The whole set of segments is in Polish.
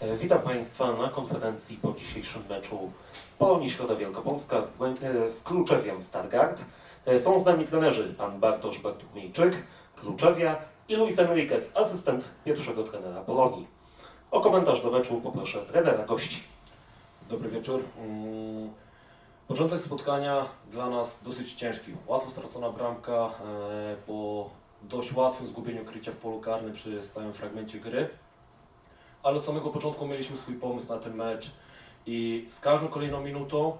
E, Witam Państwa na konferencji po dzisiejszym meczu Polonii Środa Wielkopolska z, e, z Kluczewiem Stargard. E, Są z nami trenerzy pan Bartosz Bartłomiejczyk, Kluczewia i Luis Enriquez, asystent pierwszego trenera Polonii. O komentarz do meczu poproszę trenera gości. Dobry wieczór. Mm, Początek spotkania dla nas dosyć ciężki. Łatwo stracona bramka po dość łatwym zgubieniu krycia w polu karnym przy stałym fragmencie gry. Ale od samego początku mieliśmy swój pomysł na ten mecz i z każdą kolejną minutą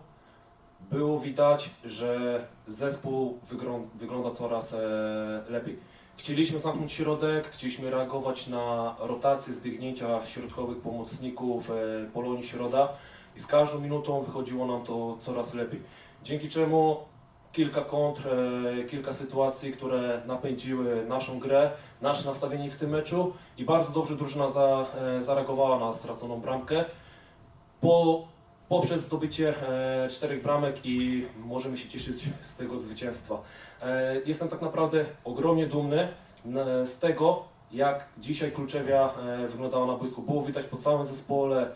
było widać, że zespół wyglą- wygląda coraz e, lepiej. Chcieliśmy zamknąć środek, chcieliśmy reagować na rotację zbiegnięcia środkowych pomocników e, Polonii Środa i z każdą minutą wychodziło nam to coraz lepiej. Dzięki czemu kilka kontr, kilka sytuacji, które napędziły naszą grę, nasze nastawienie w tym meczu i bardzo dobrze drużyna za, e, zareagowała na straconą bramkę. Po, poprzez zdobycie e, czterech bramek i możemy się cieszyć z tego zwycięstwa. E, jestem tak naprawdę ogromnie dumny z tego, jak dzisiaj Kluczewia wyglądała na boisku. Było widać po całym zespole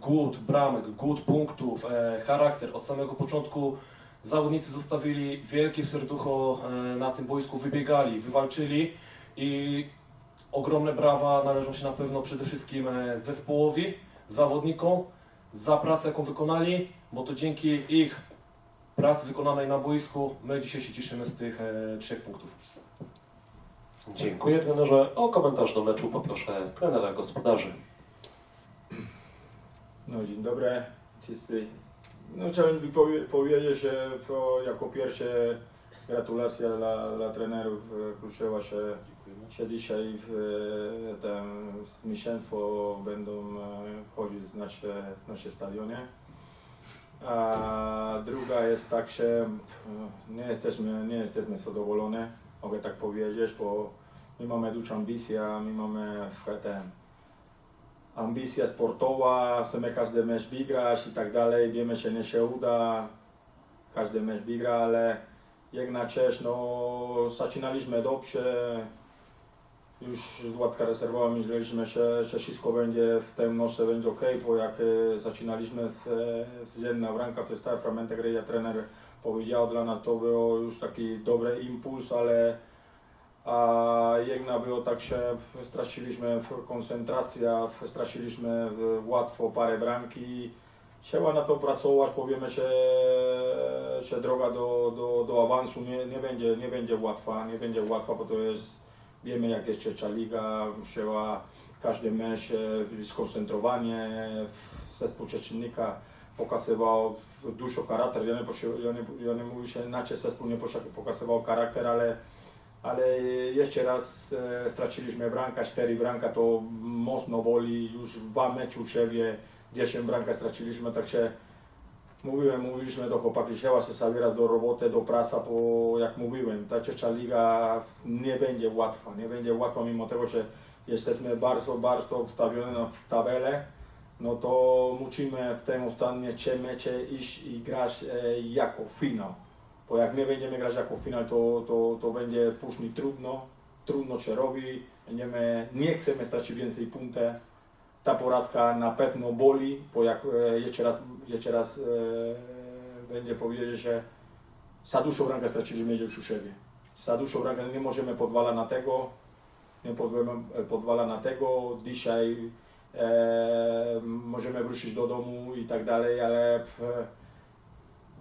głód bramek, głód punktów, charakter. Od samego początku zawodnicy zostawili wielkie serducho e, na tym boisku, wybiegali, wywalczyli i ogromne brawa należą się na pewno przede wszystkim e, zespołowi, zawodnikom za pracę, jaką wykonali, bo to dzięki ich pracy wykonanej na boisku my dzisiaj się cieszymy z tych e, trzech punktów. Dziękuję trenerze. O komentarz do meczu poproszę trenera gospodarzy. No dzień dobry wszyscy. No chciałem powie, powiedzieć, że to jako pierwsze gratulacje dla, dla trenerów e, Kruszewa, że, że dzisiaj w e, ten zwycięstwo będą e, wchodzić z nasze, z nasze stadionie. A druga jest tak, że nie jesteśmy, nie jesteśmy zadowoleni, mogę tak powiedzieć, bo my mamy dużą ambicję, my mamy w ten ambicja sportowa, chcemy każdy mecz wygrać i tak dalej, wiemy, że nie się uda, każdy mecz wygra, ale jak na cześć, no zaczynaliśmy dobrze, już z łatka rezerwowa myśleliśmy, że, że wszystko będzie w tym nocy będzie ok, bo jak e, zaczynaliśmy w, e, w jedna bramka w stałe fragmenty gry, jak trener powiedział, dla nas to było już taki dobry impuls, ale a jedna było tak, że straciliśmy koncentrację, straciliśmy łatwo parę bramki. Trzeba na to pracować, powiemy, że, że droga do, do, do awansu nie, nie, będzie, nie będzie łatwa, nie będzie łatwa, bo to jest, wiemy jak jest trzecia liga, trzeba każdy mecz e, skoncentrowanie, zespół przeciwnika pokazywał dużo charakter, ja nie, ja nie, ja nie mówię, że inaczej zespół nie pokazywał charakter, ale ale jeszcze raz e, straciliśmy bramka, 4 bramka to mocno boli, już dwa mecze u siebie, 10 bramka straciliśmy, także mówiłem, mówiliśmy do chłopaki, trzeba się zabierać do roboty, do prasa, bo jak mówiłem, ta trzecia liga nie będzie łatwa, nie będzie łatwa mimo tego, że jesteśmy bardzo, bardzo wstawione w tabelę, no to musimy w tym ostatnie trzy mecze iść i grać e, jako finał. Bo jak my będziemy grać jako finał, to, to, to będzie później trudno, trudno się robi, będziemy, nie chcemy stracić więcej punktów. Ta porażka na pewno boli, bo jak e, jeszcze raz, jeszcze raz e, będzie powiedzieć, że za dużo bramkę straciliśmy już u siebie. Za dużo bramkę nie możemy podwala na tego, nie pozwolimy podwala na tego. Dzisiaj e, możemy wrócić do domu i tak dalej, ale w,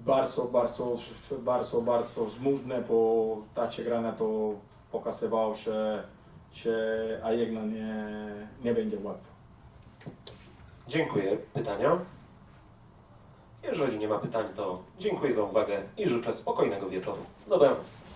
bardzo, bardzo, bardzo, bardzo smutne, bo ta przegrana to pokazywało się, że a jedna nie, nie będzie łatwo. Dziękuję. Pytania? Jeżeli nie ma pytań, to dziękuję za uwagę i życzę spokojnego wieczoru. Dobranoc.